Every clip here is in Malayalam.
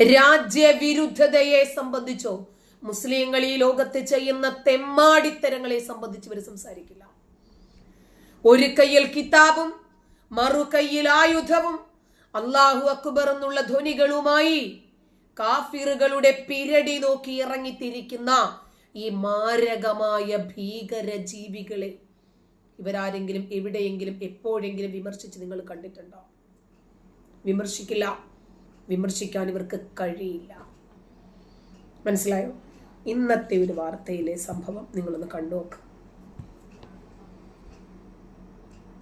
രാജ്യവിരുദ്ധതയെ സംബന്ധിച്ചോ മുസ്ലിങ്ങൾ ഈ ലോകത്ത് ചെയ്യുന്ന തെമ്മാടിത്തരങ്ങളെ സംബന്ധിച്ച് ഇവർ സംസാരിക്കില്ല. ഒരു കയ്യിൽ കിതാബും മറു കയ്യിൽ ആയുധവും അള്ളാഹു അക്ബർ എന്നുള്ള ധ്വനികളുമായി കാഫിറുകളുടെ പിരടി നോക്കി ഇറങ്ങിത്തിരിക്കുന്ന ഈ മാരകമായ ഭീകര ജീവികളെ ഇവരാരെങ്കിലും എവിടെയെങ്കിലും എപ്പോഴെങ്കിലും വിമർശിച്ച് നിങ്ങൾ കണ്ടിട്ടുണ്ടോ? വിമർശിക്കില്ല. വിമർശിക്കാൻ ഇവർക്ക് കഴിയില്ല. മനസ്സിലായോ? ഇന്നത്തെ ഒരു വാർത്തയിലെ സംഭവം നിങ്ങളൊന്ന് കണ്ടുനോക്ക്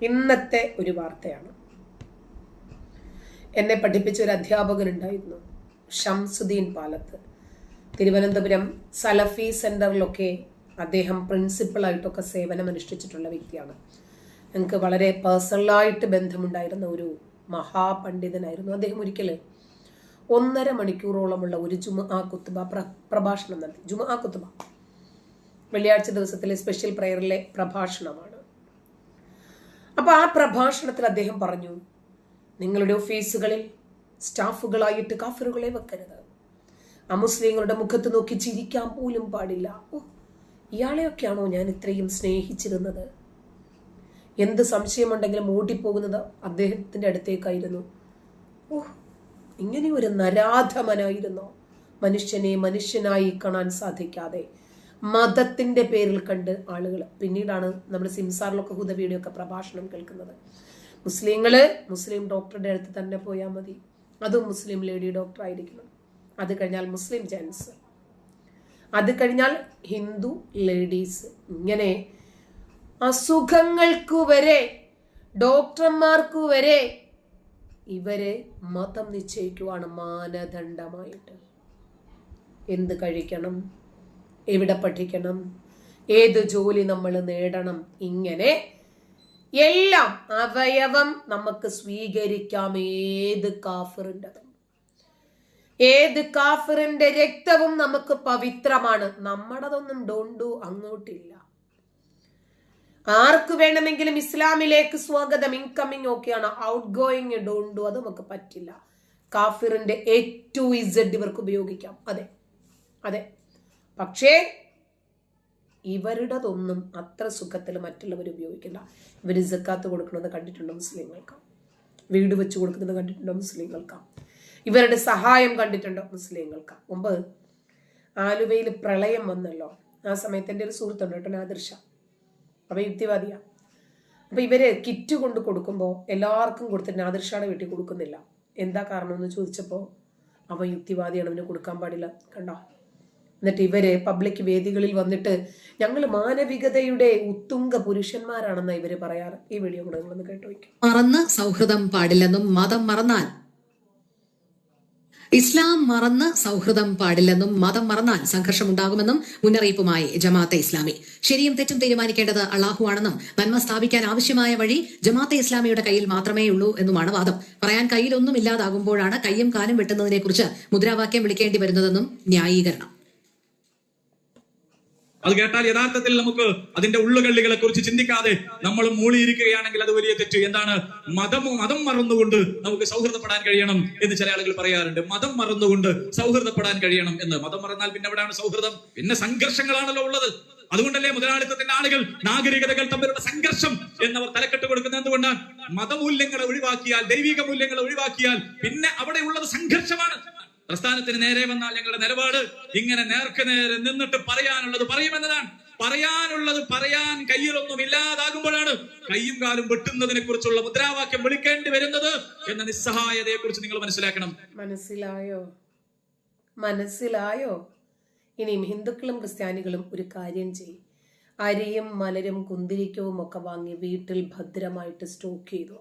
ഇന്നത്തെ ഒരു വാർത്തയാണ്. എന്നെ പഠിപ്പിച്ച ഒരു അധ്യാപകൻ ഉണ്ടായിരുന്നു ഷംസുദ്ദീൻ പാലത്ത്. തിരുവനന്തപുരം സലഫി സെന്ററിലൊക്കെ അദ്ദേഹം പ്രിൻസിപ്പളായിട്ടൊക്കെ സേവനം അനുഷ്ഠിച്ചിട്ടുള്ള വ്യക്തിയാണ്. ഞങ്ങൾക്ക് വളരെ പേഴ്സണലായിട്ട് ബന്ധമുണ്ടായിരുന്ന ഒരു മഹാപണ്ഡിതനായിരുന്നു അദ്ദേഹം ഒരിക്കൽ ഒന്നര മണിക്കൂറോളമുള്ള ഒരു ജുമ ആ കുത്തുബ പ്ര- പ്രഭാഷണം നൽകി ജുമ ആ കുത്തുബ. വെള്ളിയാഴ്ച ദിവസത്തിലെ സ്പെഷ്യൽ പ്രയറിലെ പ്രഭാഷണമാണ്. അപ്പൊ ആ പ്രഭാഷണത്തിൽ അദ്ദേഹം പറഞ്ഞു നിങ്ങളുടെ ഓഫീസുകളിൽ സ്റ്റാഫുകളായിട്ട് കാഫറുകളെ വെക്കരുത്. അമുസ്ലിങ്ങളുടെ മുഖത്ത് നോക്കി ചിരിക്കാൻ പോലും പാടില്ല. ഓ ഇയാളെയൊക്കെയാണോ ഞാൻ ഇത്രയും സ്നേഹിച്ചിരുന്നത്? എന്ത് സംശയമുണ്ടെങ്കിലും ഓടിപ്പോകുന്നത് അദ്ദേഹത്തിന്റെ അടുത്തേക്കായിരുന്നു. ഓ ഇങ്ങനെ ഒരു നരാധമനായിരുന്നു? മനുഷ്യനെ മനുഷ്യനായി കാണാൻ സാധിക്കാതെ. മതത്തിന്റെ പേരിൽ കണ്ട് ആളുകൾ. പിന്നീടാണ് നമ്മൾ സിംസാറിലൊക്കെ ഹുദവിയുടെ ഒക്കെ പ്രഭാഷണം കേൾക്കുന്നത്. മുസ്ലിങ്ങൾ മുസ്ലിം ഡോക്ടറുടെ അടുത്ത് തന്നെ പോയാൽ മതി. അതും മുസ്ലിം ലേഡി ഡോക്ടർ ആയിരിക്കണം. അത് കഴിഞ്ഞാൽ മുസ്ലിം ജെൻസ്. അത് കഴിഞ്ഞാൽ ഹിന്ദു ലേഡീസ്. ഇങ്ങനെ അസുഖങ്ങൾക്കു വരെ ഡോക്ടർമാർക്കു വരെ ഇവരെ മതം നിശ്ചയിക്കുവാണ് മാനദണ്ഡമായിട്ട്. എന്ത് കഴിക്കണം? എവിടെ പഠിക്കണം? ഏത് ജോലി നമ്മൾ നേടണം? ഇങ്ങനെ എല്ലാം അവയവം നമുക്ക് സ്വീകരിക്കാം. ഏത് കാഫിറിന്റെതും ഏത് കാഫിറിന്റെ രക്തവും നമുക്ക് പവിത്രമാണ്. നമ്മുടേതൊന്നും ഡോണ്ടു അങ്ങോട്ടില്ല. ആർക്ക് വേണമെങ്കിലും ഇസ്ലാമിലേക്ക് സ്വാഗതം ഇൻകമ്മിങ് ഓക്കെയാണ് ഔട്ട് ഗോയിങ് ഡോണ്ടു അത് നമുക്ക് പറ്റില്ല. കാഫിറിന്റെ എ ടു ഇസഡ് ഇവർക്ക് ഉപയോഗിക്കാം. അതെ അതെ. പക്ഷേ ഇവരുടേതൊന്നും അത്ര സുഖത്തിൽ മറ്റുള്ളവർ ഉപയോഗിക്കില്ല. ഇവർ ജക്കാത്ത് കൊടുക്കുന്നത് കണ്ടിട്ടുണ്ടോ മുസ്ലിങ്ങൾക്ക്? വീട് വെച്ച് കൊടുക്കുന്നത് കണ്ടിട്ടുണ്ടോ മുസ്ലിങ്ങൾക്ക്? ഇവരുടെ സഹായം കണ്ടിട്ടുണ്ടോ മുസ്ലിങ്ങൾക്ക്? മുമ്പ് ആലുവയിൽ പ്രളയം വന്നല്ലോ. ആ സമയത്ത് എന്റെ ഒരു സുഹൃത്തുണ്ട് കേട്ടോ നാദിർഷ. അപ്പൊ യുക്തിവാദിയാ. അപ്പൊ ഇവർ കിറ്റ് കൊണ്ട് കൊടുക്കുമ്പോൾ എല്ലാവർക്കും കൊടുത്തിട്ട് നാദിർഷയുടെ വീട്ടിൽ കൊടുക്കുന്നില്ല. എന്താ കാരണം എന്ന് ചോദിച്ചപ്പോൾ അവൻ യുക്തിവാദിയാണ് അവന് കൊടുക്കാൻ പാടില്ല. കണ്ടോ? എന്നിട്ട് ഇവർ പബ്ലിക് വേദികളിൽ വന്നിട്ട് ഞങ്ങൾ മാനവികതയുടെ ഉത്തുംഗ പുരുഷന്മാരാണെന്ന് ഇവർ പറയാറ്. ഈ വീഡിയോ കൂടെ നിങ്ങളൊന്ന് കേട്ടു മറന്ന് സൗഹൃദം പാടില്ലെന്നും മതം മറന്നാൽ ഇസ്ലാം മറന്ന് സൗഹൃദം പാടില്ലെന്നും മതം മറന്നാൽ സംഘർഷമുണ്ടാകുമെന്നും മുന്നറിയിപ്പുമായി ജമാഅത്തെ ഇസ്ലാമി. ശരിയും തെറ്റും തീരുമാനിക്കേണ്ടത് അള്ളാഹു ആണെന്നും നന്മ സ്ഥാപിക്കാൻ ആവശ്യമായ വഴി ജമാഅത്തെ ഇസ്ലാമിയുടെ കയ്യിൽ മാത്രമേ ഉള്ളൂ എന്നുമാണ് വാദം. പറയാൻ കയ്യിലൊന്നും ഇല്ലാതാകുമ്പോഴാണ് കയ്യും കാലും വെട്ടുന്നതിനെക്കുറിച്ച് മുദ്രാവാക്യം വിളിക്കേണ്ടി വരുന്നതെന്നും ന്യായീകരണം. അത് കേട്ടാൽ യഥാർത്ഥത്തിൽ നമുക്ക് അതിന്റെ ഉള്ളുകള്ളികളെ കുറിച്ച് ചിന്തിക്കാതെ നമ്മൾ മൂളിയിരിക്കുകയാണെങ്കിൽ അത് വലിയ തെറ്റ്. എന്താണ്? മതം മതം മറന്നുകൊണ്ട് നമുക്ക് സൗഹൃദപ്പെടാൻ കഴിയണം എന്ന് ചില ആളുകൾ പറയാറുണ്ട്. മതം മറന്നുകൊണ്ട് സൗഹൃദപ്പെടാൻ കഴിയണം എന്ന്. മതം മറന്നാൽ പിന്നെ എവിടെയാണ് സൗഹൃദം? പിന്നെ സംഘർഷങ്ങളാണല്ലോ ഉള്ളത്. അതുകൊണ്ടല്ലേ മുതലാളിത്തത്തിന്റെ ആളുകൾ നാഗരികതകൾ തമ്മിലുള്ള സംഘർഷം എന്നവർ തലക്കെട്ട് കൊടുക്കുന്നത് എന്തുകൊണ്ടാണ്? മതമൂല്യങ്ങളെ ഒഴിവാക്കിയാൽ ദൈവിക മൂല്യങ്ങളെ ഒഴിവാക്കിയാൽ പിന്നെ അവിടെ ഉള്ളത് സംഘർഷമാണ്. പ്രസ്ഥാനത്തിന് നേരെ വന്നാൽ ഞങ്ങളുടെ നിലപാട് ഇങ്ങനെ നേർക്ക് നേരെ നിന്നിട്ട് പറയാനുള്ളത് പറയുമെന്നതാണ്. പറയാനുള്ളത് പറയാൻ കയ്യിലൊന്നും ഇല്ലാതാകുമ്പോഴാണ് കയ്യും കാലും വെട്ടുന്നതിനെ കുറിച്ചുള്ള മുദ്രാവാക്യം വിളിക്കേണ്ടി വരുന്നത് എന്ന നിസ്സഹായതയെ കുറിച്ച് നിങ്ങൾ മനസ്സിലാക്കണം. മനസ്സിലായോ? മനസ്സിലായോ? ഇനിയും ഹിന്ദുക്കളും ക്രിസ്ത്യാനികളും ഒരു കാര്യം ചെയ്യും. അരിയും മലരും കുന്തിരിക്കവും ഒക്കെ വാങ്ങി വീട്ടിൽ ഭദ്രമായിട്ട് സ്റ്റോക്ക് ചെയ്തു.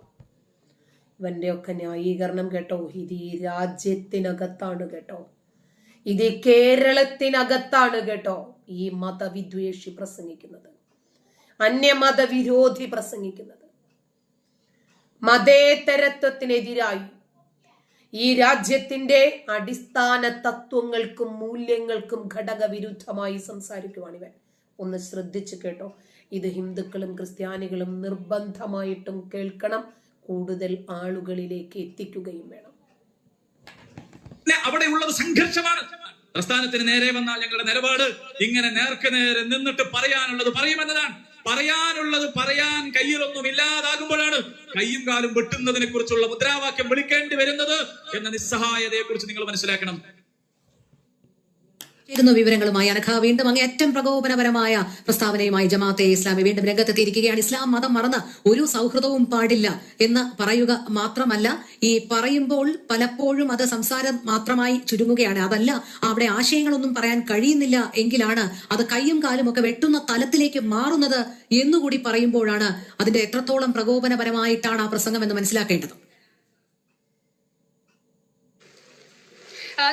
ഇവന്റെ ഒക്കെ ന്യായീകരണം കേട്ടോ. ഇത് ഈ രാജ്യത്തിനകത്താണ് കേട്ടോ. ഇത് കേരളത്തിനകത്താണ് കേട്ടോ ഈ മതവിദ്വേഷി പ്രസംഗിക്കുന്നത്. അന്യമതവിരോധി പ്രസംഗിക്കുന്നത്. മതേതരത്വത്തിനെതിരായി ഈ രാജ്യത്തിന്റെ അടിസ്ഥാന തത്വങ്ങൾക്കും മൂല്യങ്ങൾക്കും ഘടകവിരുദ്ധമായി സംസാരിക്കുവാണ് ഇവൻ ഒന്ന് ശ്രദ്ധിച്ചു കേട്ടോ. ഇത് ഹിന്ദുക്കളും ക്രിസ്ത്യാനികളും നിർബന്ധമായിട്ടും കേൾക്കണം. കൂടുതൽ ആളുകളിലേക്ക് എത്തിക്കുകയും വേണം. പിന്നെ അവിടെയുള്ളത് സംഘർഷമാണ്. പ്രസ്ഥാനത്തിന് നേരെ വന്നാൽ ഞങ്ങളുടെ നിലപാട് ഇങ്ങനെ നേർക്ക് നേരെ നിന്നിട്ട് പറയാനുള്ളത് പറയുമെന്നതാണ്. പറയാനുള്ളത് പറയാൻ കയ്യിലൊന്നും ഇല്ലാതാകുമ്പോഴാണ് കയ്യും കാലും വെട്ടുന്നതിനെ കുറിച്ചുള്ള മുദ്രാവാക്യം വിളിക്കേണ്ടി വരുന്നത് എന്ന നിസ്സഹായതയെ കുറിച്ച് നിങ്ങൾ മനസ്സിലാക്കണം. ചേരുന്ന വിവരങ്ങളുമായി അനഘ. വീണ്ടും അങ്ങേയറ്റം പ്രകോപനപരമായ പ്രസ്താവനയുമായി ജമാഅത്തെ ഇസ്ലാമി വീണ്ടും രംഗത്തെത്തിയിരിക്കുകയാണ്. ഇസ്ലാം മതം മറന്ന് ഒരു സൗഹൃദവും പാടില്ല എന്ന് പറയുക മാത്രമല്ല ഈ പറയുമ്പോൾ പലപ്പോഴും അത് സംസാരം മാത്രമായി ചുരുങ്ങുകയാണ്. അതല്ല അവിടെ ആശയങ്ങളൊന്നും പറയാൻ കഴിയുന്നില്ല എങ്കിലാണ് അത് കയ്യും കാലും ഒക്കെ വെട്ടുന്ന തലത്തിലേക്ക് മാറുന്നത് എന്നുകൂടി പറയുമ്പോഴാണ് അതിന്റെ എത്രത്തോളം പ്രകോപനപരമായിട്ടാണ് ആ പ്രസംഗം എന്ന് മനസ്സിലാക്കേണ്ടത്.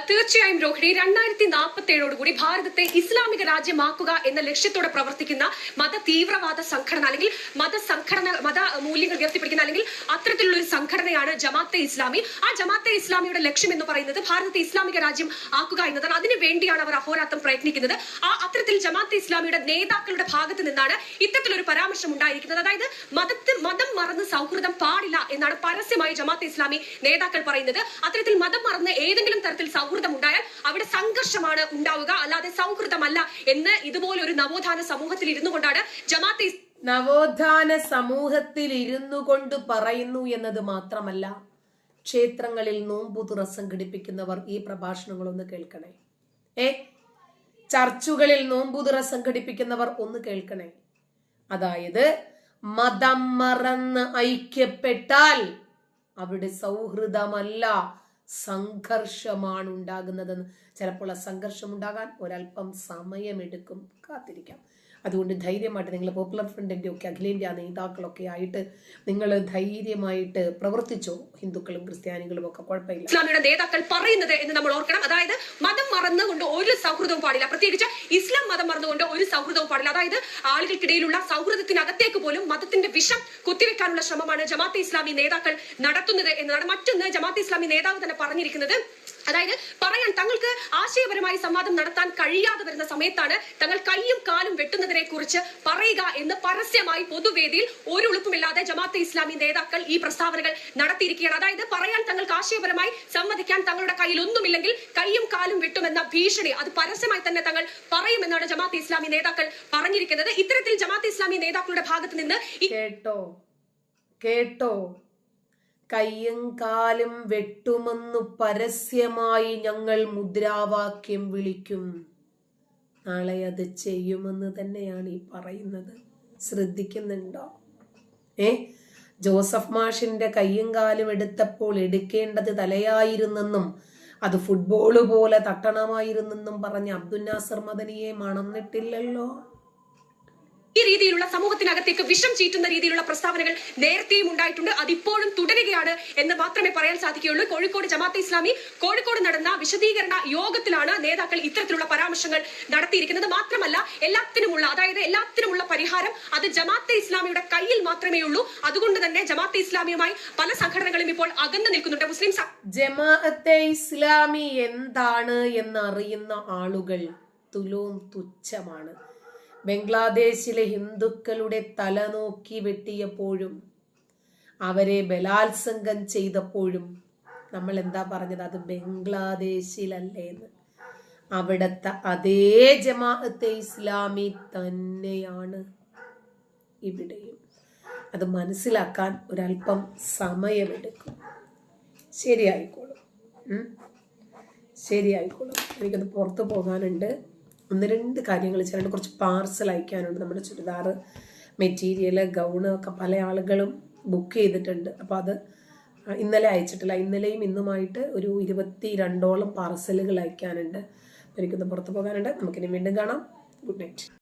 തീർച്ചയായും രോഹിണി രണ്ടായിരത്തി നാൽപ്പത്തി ഏഴോടുകൂടി ഭാരതത്തെ ഇസ്ലാമിക രാജ്യമാക്കുക എന്ന ലക്ഷ്യത്തോടെ പ്രവർത്തിക്കുന്ന മത തീവ്രവാദ സംഘടന അല്ലെങ്കിൽ മത സംഘടന മത മൂല്യങ്ങൾ ഉയർത്തിപ്പിടിക്കുന്ന അല്ലെങ്കിൽ അത്തരത്തിലുള്ള ഒരു സംഘടനയാണ് ജമാഅത്തെ ഇസ്ലാമി. ആ ജമാഅത്തെ ഇസ്ലാമിയുടെ ലക്ഷ്യം എന്ന് പറയുന്നത് ഭാരതത്തെ ഇസ്ലാമിക രാജ്യം ആക്കുക എന്നതാണ്. അതിനു വേണ്ടിയാണ് അവർ അഹോരാത്രം പ്രയത്നിക്കുന്നത്. ആ അത്തരത്തിൽ ജമാഅത്തെ ഇസ്ലാമിയുടെ നേതാക്കളുടെ ഭാഗത്ത് നിന്നാണ് ഇത്തരത്തിലൊരു പരാമർശം ഉണ്ടായിരിക്കുന്നത്. അതായത് മതത്തിൽ മതം മറന്ന് സൗഹൃദം പാടില്ല എന്നാണ് പരസ്യമായി ജമാഅത്തെ ഇസ്ലാമി നേതാക്കൾ പറയുന്നത്. അത്തരത്തിൽ മതം മറന്ന് ഏതെങ്കിലും തരത്തിൽ സൗഹൃദം ഉണ്ടായാൽ അവിടെ സംഘർഷമാണ് ഉണ്ടാവുക. അല്ലാതെ സൗഹൃദമല്ല എന്ന് ഇതുപോലെ ഒരു നവോത്ഥാന സമൂഹത്തിൽ ഇരുന്നു കൊണ്ടാണ് ജമാഅത്തെ നവോത്ഥാന സമൂഹത്തിൽ ഇരുന്നു കൊണ്ട് പറയുന്നു എന്നത് മാത്രമല്ല ക്ഷേത്രങ്ങളിൽ നോമ്പുതുറ സംഘടിപ്പിക്കുന്നവർ ഈ പ്രഭാഷണങ്ങളൊന്ന് കേൾക്കണേ. ഏ? ചർച്ചുകളിൽ നോമ്പുതുറ സംഘടിപ്പിക്കുന്നവർ ഒന്ന് കേൾക്കണേ. അതായത് മതം മറന്ന് ഐക്യപ്പെട്ടാൽ അവിടെ സൗഹൃദമല്ല സംഘർഷമാണ് ഉണ്ടാകുന്നതെന്ന്. ചിലപ്പോൾ ആ സംഘർഷം ഉണ്ടാകാൻ ഒരല്പം സമയമെടുക്കും. കാത്തിരിക്കാം. അതുകൊണ്ട് ധൈര്യമായിട്ട് നിങ്ങൾ പോപ്പുലർ ഫ്രണ്ടിന്റെ ഒക്കെ അഖിലേന്ത്യാ നേതാക്കളൊക്കെ ആയിട്ട് നിങ്ങൾ ധൈര്യമായിട്ട് പ്രവർത്തിച്ചോ. ഹിന്ദുക്കളും ക്രിസ്ത്യാനികളും ഒക്കെ കുഴപ്പമില്ല. ഇസ്ലാമിയുടെ നേതാക്കൾ പറയുന്നത് എന്ന് നമ്മൾ ഓർക്കണം. അതായത് മതം മറന്നുകൊണ്ട് ഒരു സൗഹൃദവും പാടില്ല. പ്രത്യേകിച്ച് ഇസ്ലാം മതം മറന്നുകൊണ്ട് ഒരു സൗഹൃദവും പാടില്ല. അതായത് ആളുകൾക്കിടയിലുള്ള സൗഹൃദത്തിനകത്തേക്ക് പോലും മതത്തിന്റെ വിഷം കുത്തിവെക്കാനുള്ള ശ്രമമാണ് ജമാഅത്തെ ഇസ്ലാമി നേതാക്കൾ നടത്തുന്നത് എന്നതാണ്. മറ്റൊന്ന് ജമാഅത്തെ ഇസ്ലാമി നേതാവ് തന്നെ പറഞ്ഞിരിക്കുന്നത് അതായത് പറയാൻ തങ്ങൾക്ക് ആശയപരമായി സംവാദം നടത്താൻ കഴിയാതെ വരുന്ന സമയത്താണ് തങ്ങൾ കൈയും കാലും വെട്ടുന്നതിനെ കുറിച്ച് പറയുക എന്ന് പരസ്യമായി പൊതുവേദിയിൽ ഒരു ഉളുപ്പുമില്ലാതെ ജമാഅത്തെ ഇസ്ലാമി നേതാക്കൾ ഈ പ്രസ്താവനകൾ നടത്തിയിരിക്കുകയാണ്. അതായത് പറയാൻ തങ്ങൾക്ക് ആശയപരമായി സംവദിക്കാൻ തങ്ങളുടെ കയ്യിൽ ഒന്നുമില്ലെങ്കിൽ കൈയും കാലും വെട്ടുമെന്ന ഭീഷണി അത് പരസ്യമായി തന്നെ തങ്ങൾ പറയുമെന്നാണ് ജമാഅത്തെ ഇസ്ലാമി നേതാക്കൾ പറഞ്ഞിരിക്കുന്നത്. ഇത്തരത്തിൽ ജമാഅത്തെ ഇസ്ലാമി നേതാക്കളുടെ ഭാഗത്ത് നിന്ന് കേട്ടോ. കേട്ടോ. കയ്യും കാലും വെട്ടുമെന്നു പരസ്യമായി ഞങ്ങൾ മുദ്രാവാക്യം വിളിക്കും. നാളെ അത് ചെയ്യുമെന്ന് തന്നെയാണ് ഈ പറയുന്നത്. ശ്രദ്ധിക്കുന്നുണ്ടോ? ഏ? ജോസഫ് മാഷിന്റെ കയ്യും കാലും എടുത്തപ്പോൾ എടുക്കേണ്ടത് തലയായിരുന്നെന്നും അത് ഫുട്ബോൾ പോലെ തട്ടണമായിരുന്നെന്നും പറഞ്ഞ് അബ്ദുൽ നാസർ മദനിയെ മണന്നിട്ടില്ലല്ലോ. ഈ രീതിയിലുള്ള സമൂഹത്തിനകത്തേക്ക് വിഷം ചീറ്റുന്ന രീതിയിലുള്ള പ്രസ്താവനകൾ നേരത്തെയും ഉണ്ടായിട്ടുണ്ട്. അതിപ്പോഴും തുടരുകയാണ് എന്ന് മാത്രമേ പറയാൻ സാധിക്കുകയുള്ളൂ. കോഴിക്കോട് ജമാഅത്തെ ഇസ്ലാമി കോഴിക്കോട് നടന്ന വിശദീകരണ യോഗത്തിലാണ് നേതാക്കൾ ഇത്തരത്തിലുള്ള പരാമർശങ്ങൾ നടത്തിയിരിക്കുന്നത്. മാത്രമല്ല എല്ലാത്തിനുമുള്ള അതായത് എല്ലാത്തിനുമുള്ള പരിഹാരം അത് ജമാഅത്തെ ഇസ്ലാമിയുടെ കയ്യിൽ മാത്രമേ ഉള്ളൂ. അതുകൊണ്ട് തന്നെ ജമാഅത്തെ ഇസ്ലാമിയുമായി പല സംഘടനകളും ഇപ്പോൾ അകന്നു നിൽക്കുന്നുണ്ട്. മുസ്ലിം ജമാഅത്തെ ഇസ്ലാമി എന്താണ് എന്നറിയുന്ന ആളുകൾ തുലോം തുച്ഛമാണ്. ബംഗ്ലാദേശിലെ ഹിന്ദുക്കളുടെ തല നോക്കി വെട്ടിയപ്പോഴും അവരെ ബലാത്സംഗം ചെയ്തപ്പോഴും നമ്മൾ എന്താ പറഞ്ഞത്? അത് ബംഗ്ലാദേശിലല്ലേന്ന്. അവിടുത്തെ അതേ ജമാഅത്തെ ഇസ്ലാമി തന്നെയാണ് ഇവിടെയും. അത് മനസ്സിലാക്കാൻ ഒരല്പം സമയമെടുക്കും. ശരിയായിക്കോളും. ശരിയായിക്കോളും. എനിക്കൊന്ന് പുറത്ത് പോകാനുണ്ട്. ഒന്ന് രണ്ട് കാര്യങ്ങൾ ചെയ്യാനുണ്ട് കുറച്ച് പാർസൽ അയക്കാനുണ്ട് നമ്മുടെ ചുരിദാർ മെറ്റീരിയൽ ഗൗണ് ഒക്കെ പല ആളുകളും ബുക്ക് ചെയ്തിട്ടുണ്ട്. അപ്പോൾ അത് ഇന്നലെ അയച്ചിട്ടില്ല. ഇന്നലെയും ഇന്നുമായിട്ട് ഒരു ഇരുപത്തി രണ്ടോളം പാർസലുകൾ അയക്കാനുണ്ട്. എനിക്കൊന്ന് പുറത്ത് പോകാനുണ്ട്. നമുക്കിനി വീണ്ടും കാണാം. Good night